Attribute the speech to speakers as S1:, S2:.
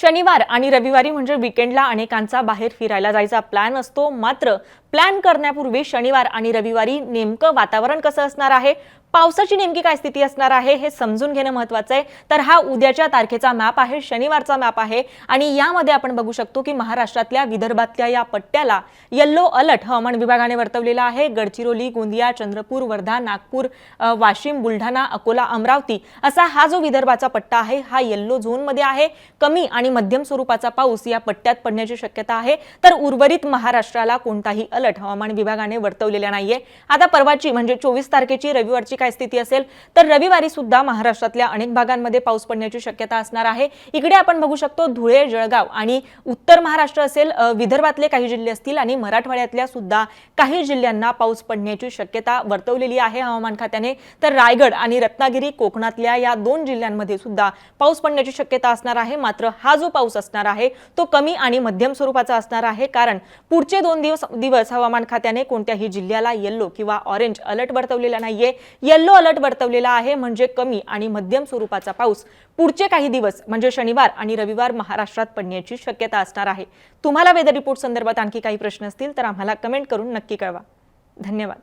S1: शनिवार आणि रविवारी म्हणजे विकेंडला अनेकांचा बाहेर फिरायला जायचा प्लॅन असतो. मात्र प्लॅन करण्यापूर्वी शनिवार आणि रविवारी नेमकं वातावरण कसं असणार आहे? पावसाची नेमकी काय स्थिती असणार आहे हे समजून घेणं महत्वाचं आहे. तर हा उद्याच्या तारखेचा मॅप आहे शनिवारचा मॅप आहे. आणि यामध्ये आपण बघू शकतो की महाराष्ट्रातल्या विदर्भातल्या या पट्ट्याला येल्लो अलर्ट हवामान विभागाने वर्तवलेला आहे. गडचिरोली गोंदिया चंद्रपूर वर्धा नागपूर वाशिम बुलढाणा अकोला अमरावती असा हा जो विदर्भाचा पट्टा आहे हा येल्लो झोनमध्ये आहे. कमी आणि मध्यम स्वरूपाचा पाऊस या पट्ट्यात पडण्याची शक्यता आहे. तर उर्वरित महाराष्ट्राला कोणताही अलर्ट हवामान विभागाने वर्तवलेला नाहीये. आता परवाची म्हणजे चोवीस तारखेची रविवारची काय स्थिती असेल तर रविवारी सुद्धा महाराष्ट्रातल्या अनेक भागांमध्ये पाऊस पडण्याची शक्यता असणार आहे. इकडे आपण बघू शकतो धुळे जळगाव आणि उत्तर महाराष्ट्र असेल विदर्भातले काही जिल्हे असतील आणि मराठवाड्यातल्या सुद्धा काही जिल्ह्यांना पाऊस पडण्याची शक्यता वर्तवलेली आहे हवामान खात्याने. तर रायगड आणि रत्नागिरी कोकणातल्या या दोन जिल्ह्यांमध्ये सुद्धा पाऊस पडण्याची शक्यता असणार आहे. मात्र हा जो पाऊस असणार आहे तो कमी आणि मध्यम स्वरूपाचा असणार आहे. कारण पुढचे दोन दिवस दिवस हवामान खात्याने कोणत्याही जिल्ह्याला येल्लो किंवा ऑरेंज अलर्ट वर्तवलेला नाहीये. येल्लो अलर्ट वर्तवलेला आहे म्हणजे कमी आणि मध्यम स्वरूपाचा पाऊस पुढचे काही दिवस म्हणजे शनिवार आणि रविवार महाराष्ट्रात पडण्याची शक्यता असणार आहे. तुम्हाला वेदर रिपोर्ट संदर्भात आणखी काही प्रश्न असतील तर आम्हाला कमेंट करून नक्की कळवा. धन्यवाद.